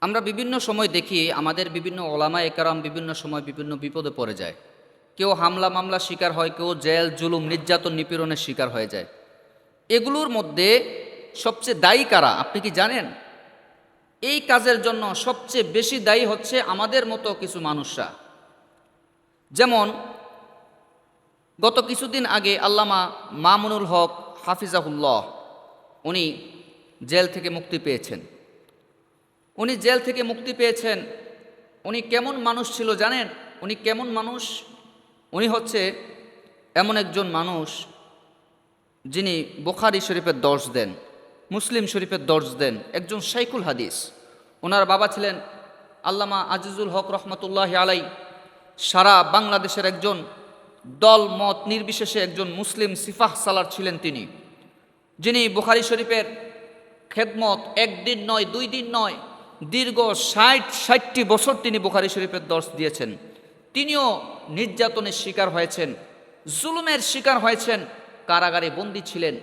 আমরা বিভিন্ন সময় দেখি আমাদের বিভিন্ন ওলামা একরাম বিভিন্ন সময় বিভিন্ন বিপদে পড়ে যায়। কেউ হামলা মামলা শিকার হয়, কেউ জেল, জুলুম, নির্যাতন, নিপীড়নের শিকার হয়ে যায়। এগুলোর মধ্যে সবচেয়ে দায়ী কারা, আপনি কি জানেন? এই কাজের জন্য সবচেয়ে বেশি দায়ী হচ্ছে আমাদের মতো কিছু মানুষরা। যেমন, গত কিছুদিন আগে আল্লামা মামুনুল হক হাফিজাহুল্লাহ, উনি জেল থেকে মুক্তি পেয়েছেন। উনি জেল থেকে মুক্তি পেয়েছেন। উনি কেমন মানুষ ছিল জানেন? উনি কেমন মানুষ? উনি হচ্ছে এমন একজন মানুষ যিনি বোখারি শরীফের দর্শ দেন, মুসলিম শরীফের দর্শ দেন, একজন শাইকুল হাদিস। ওনার বাবা ছিলেন আল্লামা আজিজুল হক রহমতুল্লাহ আলাই সারা বাংলাদেশের একজন দল মত নির্বিশেষে একজন মুসলিম সিফাহ সালার ছিলেন তিনি। যিনি বুখারি শরীফের খেদমত একদিন নয়, দুই দিন নয় দীর্ঘ ষাট, ষাটটি বছর তিনি বুখারি শরীফের দর্শ দিয়েছেন। তিনিও নির্যাতনের শিকার হয়েছেন, জুলুমের শিকার হয়েছেন, কারাগারে বন্দী ছিলেন।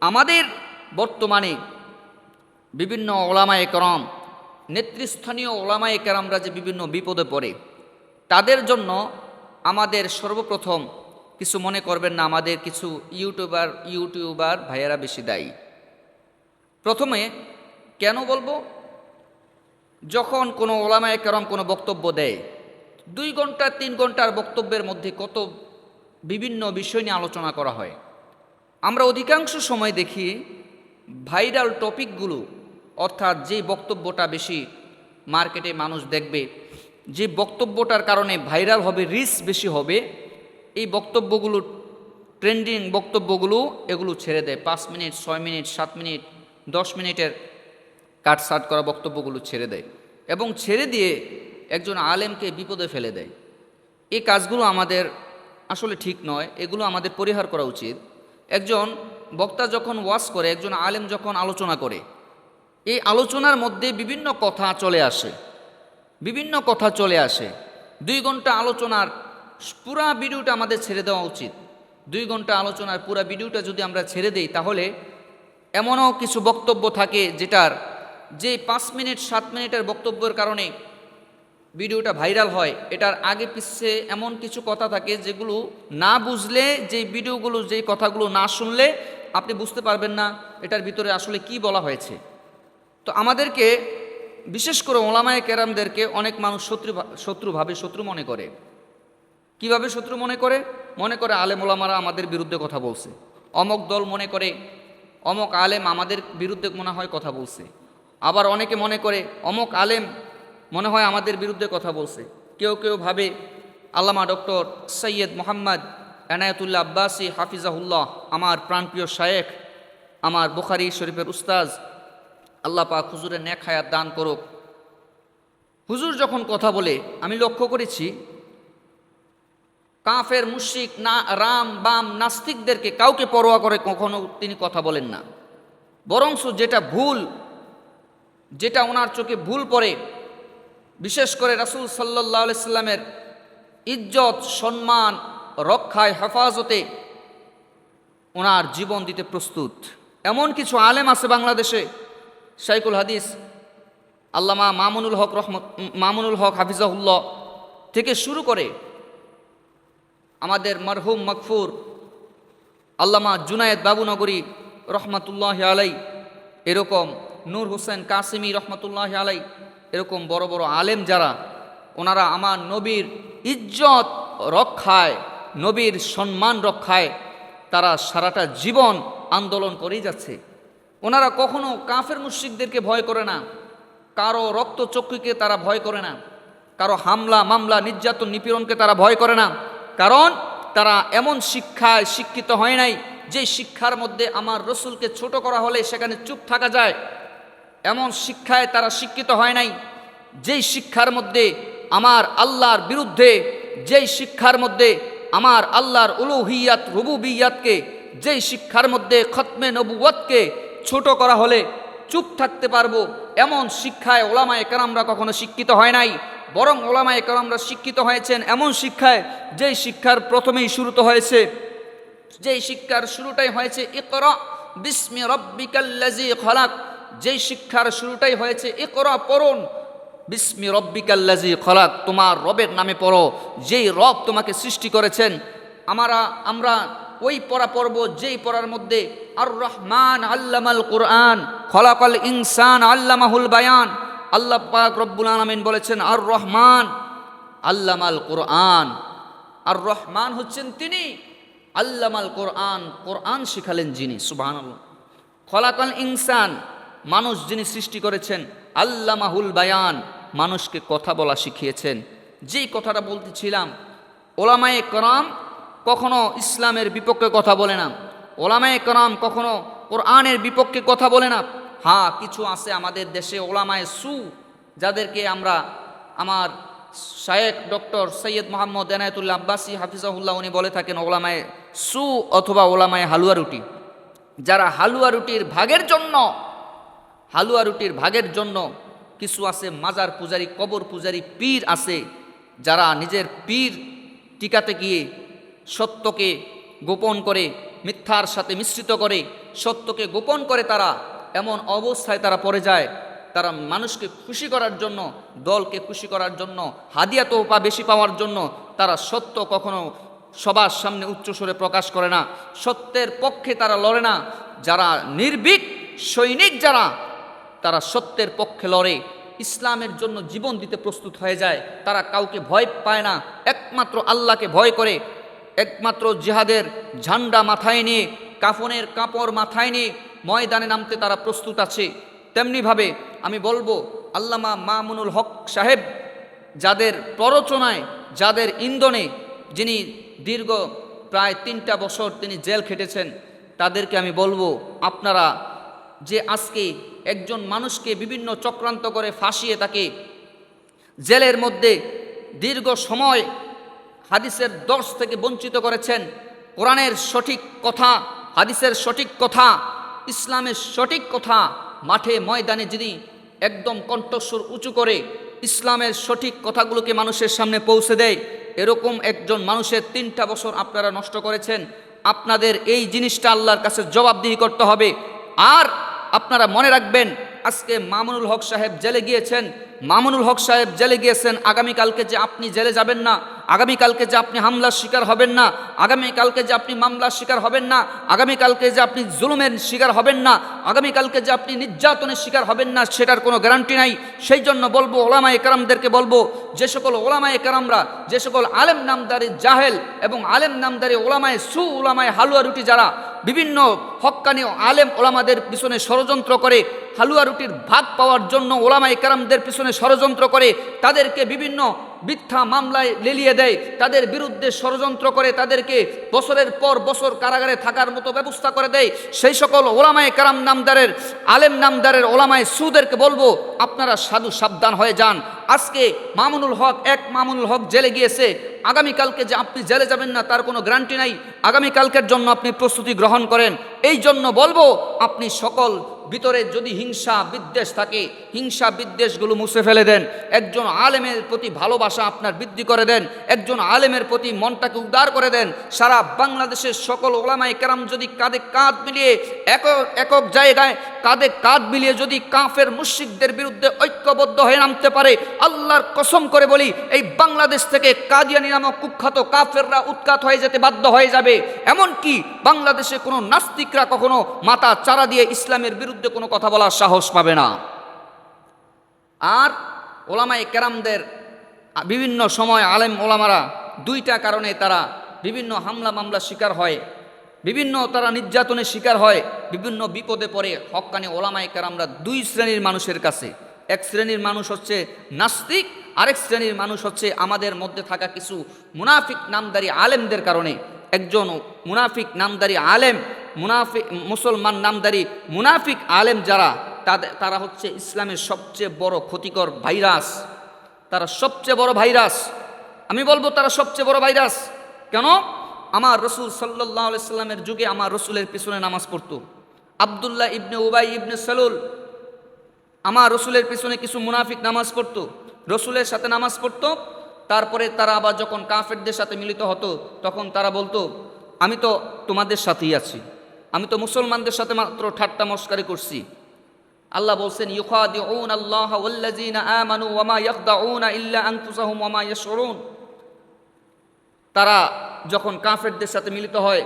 আমাদের বর্তমানে বিভিন্ন ওলামায়ে করম, নেতৃস্থানীয় ওলামায়ে কেরামরা যে বিভিন্ন বিপদে পড়ে, তাদের জন্য আমাদের সর্বপ্রথম কিছু মনে করবেন না, আমাদের কিছু ইউটিউবার ইউটিউবার ভাইয়েরা বেশি দায়ী। প্রথমে কেন বলব? যখন কোনো ওলামায়ে কেরম কোনো বক্তব্য দেয়, দুই ঘণ্টা, তিন ঘণ্টার বক্তব্যের মধ্যে কত বিভিন্ন বিষয় নিয়ে আলোচনা করা হয়। আমরা অধিকাংশ সময় দেখি ভাইরাল টপিকগুলো, অর্থাৎ যে বক্তব্যটা বেশি মার্কেটে মানুষ দেখবে, যে বক্তব্যটার কারণে ভাইরাল হবে, রিচ বেশি হবে, এই বক্তব্যগুলো, ট্রেন্ডিং বক্তব্যগুলো এগুলো ছেড়ে দেয়। পাঁচ মিনিট, ছয় মিনিট, সাত মিনিট, দশ মিনিটের কাটসাট করা বক্তব্যগুলো ছেড়ে দেয় এবং ছেড়ে দিয়ে একজন আলেমকে বিপদে ফেলে দেয়। এই কাজগুলো আমাদের আসলে ঠিক নয়, এগুলো আমাদের পরিহার করা উচিত। একজন বক্তা যখন ওয়াজ করে, একজন আলেম যখন আলোচনা করে, এই আলোচনার মধ্যে বিভিন্ন কথা চলে আসে। বিভিন্ন কথা চলে আসে। দুই ঘণ্টা আলোচনার পুরা ভিডিওটা আমাদের ছেড়ে দেওয়া উচিত। দুই ঘণ্টা আলোচনার পুরা ভিডিওটা যদি আমরা ছেড়ে দেই, তাহলে এমনও কিছু বক্তব্য থাকে যেটার যে পাঁচ মিনিট, সাত মিনিটের বক্তব্যের কারণে ভিডিওটা ভাইরাল হয়, এটার আগে পিছে এমন কিছু কথা থাকে যেগুলো না বুঝলে, যে ভিডিওগুলো যেই কথাগুলো না শুনলে আপনি বুঝতে পারবেন না এটার ভিতরে আসলে কি বলা হয়েছে। তো আমাদেরকে, বিশেষ করে ওলামায় কেরামদেরকে অনেক মানুষ শত্রু শত্রুভাবে শত্রু মনে করে। কীভাবে শত্রু মনে করে? মনে করে আলেম ওলামারা আমাদের বিরুদ্ধে কথা বলছে। অমক দল মনে করে, অমক আলেম আমাদের বিরুদ্ধে মনে হয় কথা বলছে। আবার অনেকে মনে করে, অমক আলেম মনে হয় আমাদের বিরুদ্ধে কথা বলছে। কেউ কেউ ভাবে, আল্লামা ডক্টর সৈয়দ মোহাম্মদ এনায়তুল্লাহ আব্বাসি হাফিজাহুল্লাহ, আমার প্রাণপ্রিয় শায়েখ, আমার বুখারি শরীফের উস্তাজ আল্লাহ পাক হুজুরের ন্যাক হায়াত দান করুক। হুজুর যখন কথা বলে, আমি লক্ষ্য করেছি, কাফের মুশিক না, রাম, বাম, নাস্তিকদেরকে কাউকে পরোয়া করে কখনো তিনি কথা বলেন না। বরংস যেটা ভুল যেটা ওনার চোখে ভুল পড়ে, বিশেষ করে রাসুল সাল্লাহ সাল্লামের ইজ্জত, সম্মান, রক্ষায় হেফাজতে ওনার জীবন দিতে প্রস্তুত। এমন কিছু আলেম আছে বাংলাদেশে শাইকুল হাদিস, আল্লামা মামুনুল হক রহমত, মামুনুল হক হাফিজাহুল্লাহ থেকে শুরু করে আমাদের মরহুম মকফুর, আল্লামা জুনায়েদ বাবুনগরী রহমতুল্লাহ আলাই এরকম নূর হোসেন কাসিমি রহমতুল্লাহ আলাই এরকম বড় বড় আলেম যারা, ওনারা আমার নবীর ইজ্জত রক্ষায়, নবীর সম্মান রক্ষায়, তারা সারাটা জীবন আন্দোলন করেই যাচ্ছে। ওনারা কখনো কাফের মুশ্রিকদেরকে ভয় করে না, কারও রক্তচক্ষুকে তারা ভয় করে না, কারও হামলা, মামলা, নির্যাতন, নিপীড়নকে তারা ভয় করে না, কারণ তারা এমন শিক্ষায় শিক্ষিত হয় নাই, যে শিক্ষার মধ্যে আমার রসুলকে ছোট করা হলে সেখানে চুপ থাকা যায় এমন শিক্ষায় তারা শিক্ষিত হয় নাই, যেই শিক্ষার মধ্যে আমার আল্লাহর বিরুদ্ধে, যেই শিক্ষার মধ্যে আমার আল্লাহর উলুহিয়াত, রুবুবিয়াতকে, যেই শিক্ষার মধ্যে খতমে নবুয়তকে ছোট করা হলে চুপ থাকতে পারব, এমন শিক্ষায় ওলামায় কারামরা কখনো শিক্ষিত হয় নাই, বরং ওলামায় কারামরা শিক্ষিত হয়েছেন এমন শিক্ষায়, যেই শিক্ষার প্রথমেই শুরুতে হয়েছে, যেই শিক্ষার শুরুটাই হয়েছে, ইকরা বিস্মি রব্বিকাল্লাজি খলাক যেই শিক্ষার শুরুটাই হয়েছে, ইকরা, পড়ুন। বিস্মি রব্বিকাল্লাজি খলাক, তোমার রবের নামে পড়ো। যেই রব তোমাকে সৃষ্টি করেছেন, আমরা আমরা ওই পড়া পড়ব, যেই পড়ার মধ্যে আর রহমান আল্লামাল কোরআন, খলাকাল ইনসান আল্লামাহুল বায়ান। আল্লাহ পাক রব্বুল আলমিন বলেছেন আর রহমান আল্লামাল কোরআন। আর রহমান হচ্ছেন তিনি, আল্লামাল কোরআন কোরআন শিখালেন যিনি সুবাহ খলাকাল ইনসান মানুষ যিনি সৃষ্টি করেছেন, আল্লামাহুল বায়ান, মানুষকে কথা বলা শিখিয়েছেন। যেই কথাটা বলতেছিলাম, ওলামায়ে করাম কখনো ইসলামের বিপক্ষে কথা বলে না। ওলামায়ে করাম কখনো কোরআনের বিপক্ষে কথা বলে না। হ্যাঁ কিছু আছে আমাদের দেশে ওলামায়ে সু, যাদেরকে আমরা, আমার শায়েক ডক্টর সৈয়দ মোহাম্মদ এনায়তুল্লাহ আব্বাসী হাফিজাহুল্লাহ উনি বলে থাকেন, ওলামায়ে সু অথবা ওলামায়ে হালুয়া রুটি। যারা হালুয়া রুটির ভাগের জন্য হালুয়া রুটির ভাগের জন্য কিছু আছে, মাজার পূজারি, কবর পূজারি, পীর আছে, যারা নিজের পীর টিকাতে গিয়ে সত্যকে গোপন করে, মিথ্যার সাথে মিশ্রিত করে, সত্যকে গোপন করে তারা, এমন অবস্থায় তারা পড়ে যায়। তারা মানুষকে খুশি করার জন্য, দলকে খুশি করার জন্য, হাদিয়া তোপা বেশি পাওয়ার জন্য তারা সত্য কখনো সবার সামনে উচ্চস্বরে প্রকাশ করে না। সত্যের পক্ষে তারা লড়ে না। যারা নির্ভীক, সৈনিক যারা তারা সত্যের পক্ষে লড়ে, ইসলামের জন্য জীবন দিতে প্রস্তুত হয়ে যায়। তারা কাউকে ভয় পায় না, একমাত্র আল্লাহকে ভয় করে। একমাত্র জিহাদের ঝান্ডা মাথায় নিয়ে, কাফনের কাপড় মাথায় নিয়ে ময়দানে নামতে তারা প্রস্তুত আছে। তেমনিভাবে আমি বলব, আল্লামা মামুনুল হক সাহেব যাদের প্ররোচনায়, যাদের ইন্ধনে, যিনি দীর্ঘ প্রায় তিনটা বছর তিনি জেল খেটেছেন, তাদেরকে আমি বলব, আপনারা যে আজকে একজন মানুষকে বিভিন্ন চক্রান্ত করে ফাঁসিয়ে তাকে জেলের মধ্যে দীর্ঘ সময় হাদিসের দর্শ থেকে বঞ্চিত করেছেন। কোরআনের সঠিক কথা, হাদিসের সঠিক কথা, ইসলামের সঠিক কথা মাঠে ময়দানে যিনি একদম কণ্ঠস্বর উঁচু করে ইসলামের সঠিক কথাগুলোকে মানুষের সামনে পৌঁছে দেয়, এরকম একজন মানুষের তিনটা বছর আপনারা নষ্ট করেছেন। আপনাদের এই জিনিসটা আল্লাহর কাছে জবাবদিহি করতে হবে। আর আপনারা মনে রাখবেন, আজকে মামুনুল হক সাহেব জেলে গিয়েছেন। মামুনুল হক সাহেব জেলে গিয়েছেন, আগামীকালকে যে আপনি জেলে যাবেন না, আগামীকালকে যে আপনি হামলার শিকার হবেন না, আগামীকালকে যে আপনি মামলার শিকার হবেন না, আগামীকালকে যে আপনি জুলুমের শিকার হবেন না, আগামীকালকে যে আপনি নির্যাতনের শিকার হবেন না, সেটার কোনো গ্যারান্টি নাই। সেই জন্য বলব, ওলামায়ে কারামদেরকে বলব, যে সকল ওলামায়ে কারামরা, যে সকল আলেম নামদারি জাহেল এবং আলেম নামদারি ওলামায় সু ওলামায় হালুয়া রুটি যারা বিভিন্ন হক্কানি আলেম ওলামাদের পিছনে ষড়যন্ত্র করে, হালুয়া রুটির ভাগ পাওয়ার জন্য ওলামাই কারামদের পিছনে ষড়যন্ত্র করে, তাদেরকে বিভিন্ন মিথ্যা মামলায় লেলিয়ে দেয়, তাদের বিরুদ্ধে ষড়যন্ত্র করে, তাদেরকে বছরের পর বছর কারাগারে থাকার মতো ব্যবস্থা করে দেয়। সেই সকল ওলামায় কারাম নামদারের, আলেম নামদারের ওলামায় সুদেরকে বলব, আপনারা সাধু সাবধান হয়ে যান। আজকে মামুনুল হক, এক মামুনুল হক জেলে গিয়েছে। আগামীকালকে যে আপনি জেলে যাবেন না, তার কোনো গ্যারান্টি নাই। আগামীকালকের জন্য আপনি প্রস্তুতি গ্রহণ করেন। এই জন্য বলব, আপনি সকল ভিতরে যদি হিংসা বিদ্বেষ থাকে, হিংসা বিদ্বেষগুলো মুছে ফেলে দেন। একজন আলেমের প্রতি ভালোবাসা আপনার বৃদ্ধি করে দেন। একজন আলেমের প্রতি মনটাকে উদার করে দেন। সারা বাংলাদেশের সকল ওলামাই কেরাম যদি কাঁধে কাঁধ মিলিয়ে, একক একক জায়গায় কাঁধে কাঁধ মিলিয়ে যদি কাফের মুশিকদের বিরুদ্ধে ঐক্যবদ্ধ হয়ে নামতে পারে আল্লাহর কসম করে বলি, এই বাংলাদেশ থেকে কাদিয়ানি নামক কুখ্যাত কাফেররা উৎখাত হয়ে যেতে বাধ্য হয়ে যাবে। এমনকি বাংলাদেশে কোনো নাস্তিকরা কখনো মাথা চারা দিয়ে ইসলামের বিরুদ্ধে কোনো কথা বলার সাহস পাবে না। আর ওলামাই কেরামদের বিভিন্ন সময় আলেম ওলামারা দুইটা কারণে তারা বিভিন্ন হামলা মামলা শিকার হয়, বিভিন্ন তারা নির্যাতনের শিকার হয়, বিভিন্ন বিপদে পড়ে। হক্কানি ওলামাই কেরামরা দুই শ্রেণির মানুষের কাছে। এক শ্রেণির মানুষ হচ্ছে নাস্তিক, আরেক শ্রেণির মানুষ হচ্ছে আমাদের মধ্যে থাকা কিছু মুনাফিক নামদারি আলেমদের কারণে। একজন মুনাফিক নামদারি আলেম, মুনাফিক, মুসলমান নামদারি মুনাফিক আলেম যারা তাদের তারা হচ্ছে ইসলামের সবচেয়ে বড় ক্ষতিকর ভাইরাস। তারা সবচেয়ে বড় ভাইরাস। আমি বলব তারা সবচেয়ে বড় ভাইরাস। কেন? আমার রসুল সাল্লাহ সাল্লামের যুগে আমার রসুলের পিছনে নামাজ পড়তো। আবদুল্লাহ ইবনে উবাই ইবনে সালুল আমার রসুলের পিছনে কিছু মুনাফিক নামাজ পড়তো, রসুলের সাথে নামাজ পড়তো, তারপরে তারা আবার যখন কাফেরদের সাথে মিলিত হতো, তখন তারা বলতো, আমি তো তোমাদের সাথেই আছি, আমি তো মুসলমানদের সাথে মাত্র ঠাট্টা মস্কারি করছি। আল্লাহ বলছেন আল্লাহ ইল্লা তারা যখন কাফেরদের সাথে মিলিত হয়,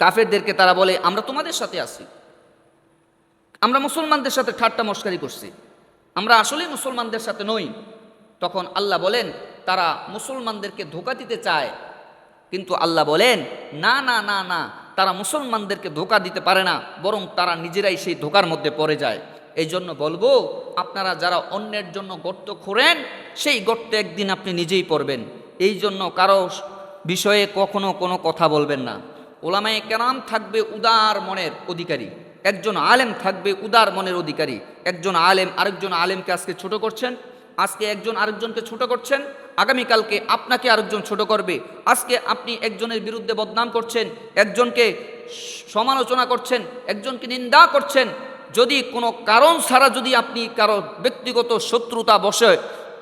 কাফেরদেরকে তারা বলে, আমরা তোমাদের সাথে আছি। আমরা মুসলমানদের সাথে ঠাট্টা মস্কারি করছি। আমরা আসলেই মুসলমানদের সাথে নই। তখন আল্লাহ বলেন, তারা মুসলমানদেরকে ধোকা দিতে চায়। কিন্তু আল্লাহ বলেন, না না না না, তারা মুসলমানদেরকে ধোকা দিতে পারে না, বরং তারা নিজেরাই সেই ধোকার মধ্যে পড়ে যায়। এই জন্য বলব, আপনারা যারা অন্যের জন্য গর্ত খোরেন সেই গর্তে একদিন আপনি নিজেই পড়বেন। এই জন্য কারও বিষয়ে কখনো কোনো কথা বলবেন না। ওলামায়ে কেরাম থাকবে উদার মনের অধিকারী। একজন আলেম থাকবে উদার মনের অধিকারী। একজন আলেম আরেকজন আলেমকে আজকে ছোট করছেন, আজকে একজন আরেকজনকে ছোট করছেন, আগামীকালকে আপনাকে আরেকজন ছোট করবে। আজকে আপনি একজনের বিরুদ্ধে বদনাম করছেন, একজনকে সমালোচনা করছেন, একজনকে নিন্দা করছেন। যদি কোনো কারণ ছাড়া যদি আপনি কারও ব্যক্তিগত শত্রুতা বসে,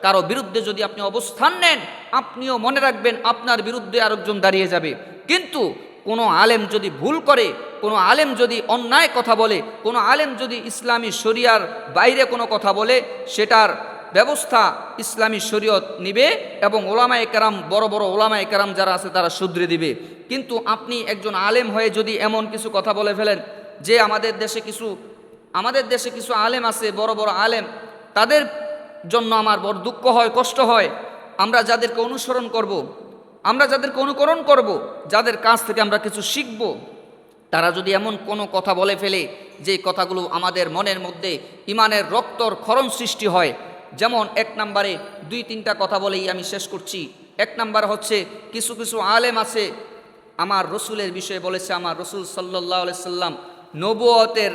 কারও বিরুদ্ধে যদি আপনি অবস্থান নেন, আপনিও মনে রাখবেন আপনার বিরুদ্ধে আরেকজন দাঁড়িয়ে যাবে। কিন্তু কোনো আলেম যদি ভুল করে, কোনো আলেম যদি অন্যায় কথা বলে, কোনো আলেম যদি ইসলামী শরিয়ার বাইরে কোনো কথা বলে, সেটার ব্যবস্থা ইসলামী শরীয়ত নিবে এবং ওলামা একরাম বড় বড় ওলামা একরাম যারা আছে তারা শুধরে দিবে কিন্তু আপনি একজন আলেম হয়ে যদি এমন কিছু কথা বলে ফেলেন যে আমাদের দেশে কিছু, আমাদের দেশে কিছু আলেম আছে, বড় বড় আলেম, তাদের জন্য আমার বড় দুঃখ হয়, কষ্ট হয়, আমরা যাদেরকে অনুসরণ করব। আমরা যাদেরকে অনুকরণ করব। যাদের কাছ থেকে আমরা কিছু শিখব, তারা যদি এমন কোনো কথা বলে ফেলে যে কথাগুলো আমাদের মনের মধ্যে ইমানের রক্তর ক্ষরণ সৃষ্টি হয়, যেমন এক নম্বরে দুই তিনটা কথা বলেই আমি শেষ করছি। এক নাম্বার হচ্ছে, কিছু কিছু আলেম আছে, আমার রসুলের বিষয়ে বলেছে, আমার রসুল সাল্লাহ সাল্লাম নবুয়তের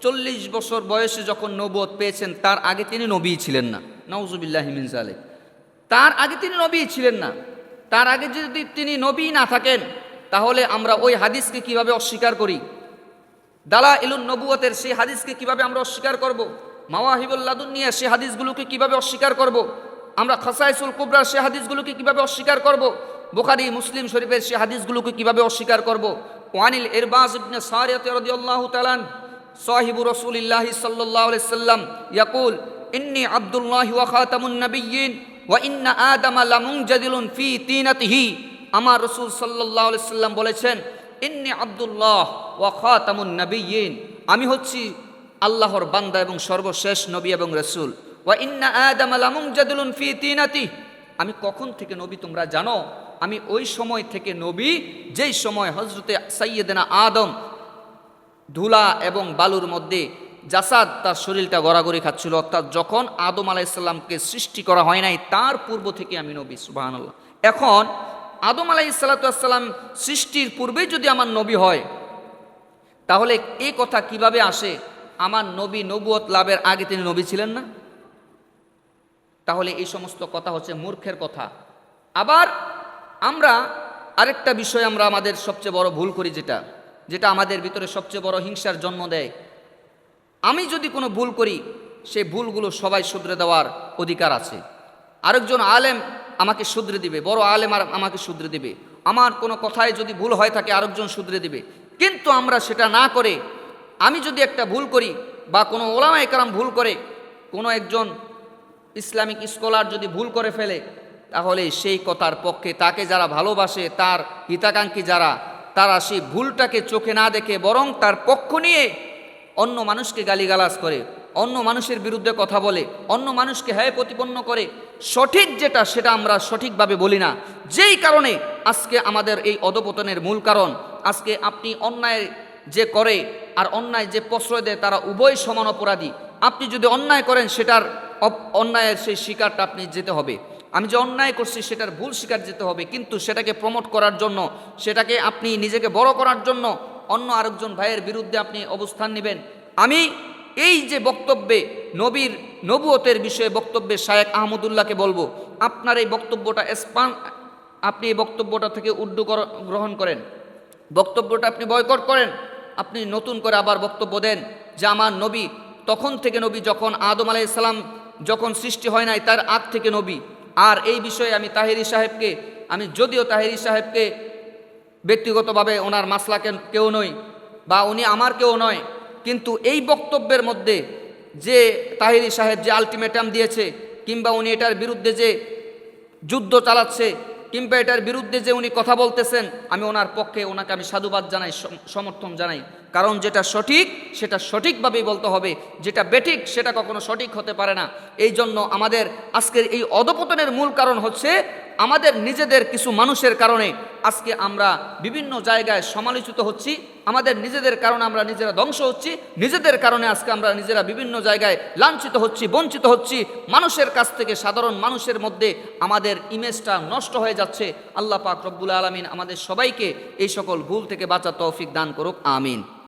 চল্লিশ বছর বয়সে যখন নবুয়ত পেয়েছেন, তার আগে তিনি নবী ছিলেন না। নওজুবিল্লাহ হিমিন সালেক তার আগে তিনি নবী ছিলেন না। তার আগে যদি তিনি নবী না থাকেন, তাহলে আমরা ওই হাদিসকে কীভাবে অস্বীকার করি দালা ইলুন নবুয়তের সেই হাদিসকে কীভাবে আমরা অস্বীকার করব। মাওয়াহিবুল্লাদুন নিয়ে সেই হাদিসগুলোকে কীভাবে অস্বীকার করব। আমরা খাসাইসুল কুবরার সে হাদিসগুলোকে কীভাবে অস্বীকার করব। বুখারি, মুসলিম শরীফের সে হাদিসগুলোকে কীভাবে অস্বীকার করব। ওয়ানিল এরবাজ ইবনে সারিয়াত রাদিয়াল্লাহু তাআলা সাহিবু রাসূলিল্লাহ সাল্লাল্লাহু আলাইহি সাল্লাম ইয়াকুল, ইন্নী আব্দুল্লাহ ওয়া খাতামুন নাবিয়্যিন ওয়া ইন্না আদামা লামুনজাদিলুন ফি তিনাতিহি আমার রসুল সাল্লাহ সাল্লাম বলেছেন, ইন্নি আব্দুল্লাহ ওয়া খাতামুন নবীন আমি হচ্ছি আল্লাহর বান্দা এবং সর্বশেষ নবী এবং রসুল। ওয়া ইন্না আদম আলামুং জাদুলুন ফি তিনাতি আমি কখন থেকে নবী তোমরা জানো? আমি ওই সময় থেকে নবী, যেই সময় হজরতে সৈয়দেনা আদম ধুলা এবং বালুর মধ্যে জাসাদ তার শরীরটা গড়াগড়ি খাচ্ছিল। অর্থাৎ যখন আদম আলাইসাল্লামকে সৃষ্টি করা হয় নাই, তার পূর্ব থেকে আমি নবী সুবাহ এখন আদম আলাই সাল্লাতাম সৃষ্টির পূর্বেই যদি আমার নবী হয়, তাহলে এই কথা কীভাবে আসে? আমার নবী নবুয়ত লাভের আগে তিনি নবী ছিলেন না? তাহলে এই সমস্ত কথা হচ্ছে মূর্খের কথা। আবার আমরা আরেকটা বিষয় আমরা আমাদের সবচেয়ে বড় ভুল করি যেটা যেটা আমাদের ভিতরে সবচেয়ে বড় হিংসার জন্ম দেয়। আমি যদি কোনো ভুল করি, সে ভুলগুলো সবাই শুধরে দেওয়ার অধিকার আছে। আরেকজন আলেম আমাকে শুধরে দিবে, বড় আলেম আর আমাকে শুধরে দিবে। আমার কোনো কথায় যদি ভুল হয় থাকে, আরেকজন শুধরে দিবে। কিন্তু আমরা সেটা না করে, আমি যদি একটা ভুল করি বা কোনো ওলামা একরাম ভুল করে, কোনো একজন ইসলামিক স্কলার যদি ভুল করে ফেলে, তাহলে সেই কথার পক্ষে তাকে যারা ভালোবাসে, তার হিতাকাঙ্ক্ষী যারা, তারা সেই ভুলটাকে চোখে না দেখে বরং তার পক্ষ নিয়ে অন্য মানুষকে গালিগালাজ করে, অন্য মানুষের বিরুদ্ধে কথা বলে, অন্য মানুষকে হ্যায় প্রতিপন্ন করে, সঠিক যেটা সেটা আমরা সঠিকভাবে বলি না। যেই কারণে আজকে আমাদের এই অধপতনের মূল কারণ, আজকে আপনি অন্যায় যে করে আর অন্যায় যে প্রশ্রয় দেয় তারা উভয় সমান অপরাধী। আপনি যদি অন্যায় করেন সেটার অন্যায়ের সেই শিকারটা আপনি যেতে হবে। আমি যে অন্যায় করছি সেটার ভুল শিকার যেতে হবে, কিন্তু সেটাকে প্রমোট করার জন্য, সেটাকে আপনি নিজেকে বড় করার জন্য অন্য আরেকজন ভাইয়ের বিরুদ্ধে আপনি অবস্থান নেবেন। আমি এই যে বক্তব্যে নবীর নবুয়তের বিষয়ে বক্তব্যে শায়েক আহমদুল্লাহকে বলব, আপনার এই বক্তব্যটা স্পান আপনি এই বক্তব্যটা থেকে উর্দু গ্রহণ করেন। বক্তব্যটা আপনি বয়কট করেন। আপনি নতুন করে আবার বক্তব্য দেন যে আমার নবী তখন থেকে নবী, যখন আদম আলাইসাল্লাম যখন সৃষ্টি হয় নাই, তার আগ থেকে নবী। আর এই বিষয়ে আমি তাহেরি সাহেবকে আমি যদিও তাহেরি সাহেবকে ব্যক্তিগতভাবে ওনার মাসলাকে কেউ নয় বা উনি আমার কেউ নয়। কিন্তু এই বক্তব্যের মধ্যে যে তাহিরি সাহেব যে আলটিমেটাম দিয়েছে, কিংবা উনি এটার বিরুদ্ধে যে যুদ্ধ চালাচ্ছে, কিংবা এটার বিরুদ্ধে যে উনি কথা বলতেছেন, আমি ওনার পক্ষে ওনাকে আমি সাধুবাদ জানাই সমর্থন জানাই। কারণ যেটা সঠিক, সেটা সঠিকভাবেই বলতে হবে। যেটা বেঠিক, সেটা কখনো সঠিক হতে পারে না। এই জন্য আমাদের আজকের এই অধপতনের মূল কারণ হচ্ছে আমাদের নিজেদের কিছু মানুষের কারণে আজকে আমরা বিভিন্ন জায়গায় সমালোচিত হচ্ছি। আমাদের নিজেদের কারণে আমরা নিজেরা ধ্বংস হচ্ছি, নিজেদের কারণে আজকে আমরা নিজেরা বিভিন্ন জায়গায় লাঞ্ছিত হচ্ছি, বঞ্চিত হচ্ছি। মানুষের কাছ থেকে, সাধারণ মানুষের মধ্যে আমাদের ইমেজটা নষ্ট হয়ে যাচ্ছে। আল্লাহ পাক রব্বুল আলমিন আমাদের সবাইকে এই সকল ভুল থেকে বাঁচা তৌফিক দান করুক, আমিন।